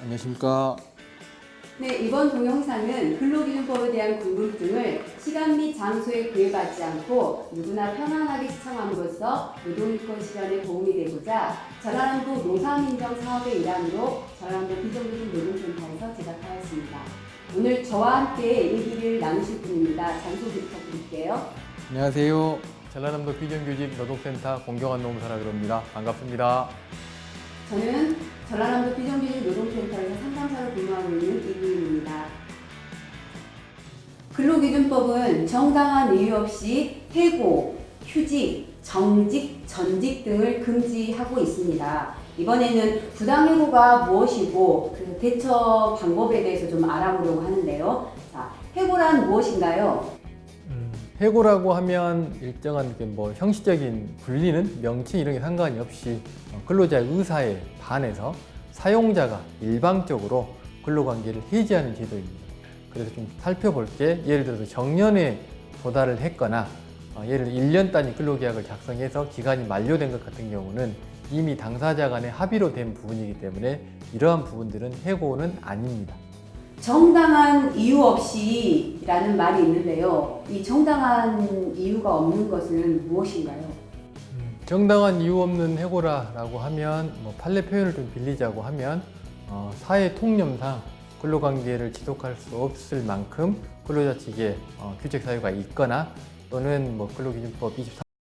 안녕하십니까. 네, 이번 동영상은 근로기준법에 대한 궁금증을 시간 및 장소에 구애받지 않고 누구나 편안하게 시청함으로써 노동인권 실현에 도움이 되고자 전라남도 노사민정 사업의 일환으로 전라남도 비정규직 노동센터에서 제작하였습니다. 오늘 저와 함께 얘기를 나누실 분입니다. 장소 부탁드릴게요. 안녕하세요. 전라남도 비정규직 노동센터 공경한 노무사라 그럽니다. 반갑습니다. 저는 전라남도 비정규직 노동센터에서 상담사로 근무하고 있는 이구입니다. 근로기준법은 정당한 이유 없이 해고, 휴직, 정직, 전직 등을 금지하고 있습니다. 이번에는 부당해고가 무엇이고 그 대처 방법에 대해서 좀 알아보려고 하는데요. 자, 해고란 무엇인가요? 음, 해고라고 하면 일정한 그뭐 형식적인 분리는 명칭 이런 게 상관이 없이 어, 근로자의 의사에 반해서 사용자가 일방적으로 근로관계를 해지하는 제도입니다. 그래서 좀 살펴볼 게 예를 들어서 정년에 도달을 했거나 어, 예를 들어 1년 단위 근로계약을 작성해서 기간이 만료된 것 같은 경우는 이미 당사자 간의 합의로 된 부분이기 때문에 이러한 부분들은 해고는 아닙니다. 정당한 이유 없이 라는 말이 있는데요. 이 정당한 이유가 없는 것은 무엇인가요? 정당한 이유 없는 해고라라고 하면 뭐 판례 표현을 좀 빌리자고 하면 어, 사회 통념상 근로관계를 지속할 수 없을 만큼 근로자 측에 어, 규책 사유가 있거나 또는 뭐 근로기준법 23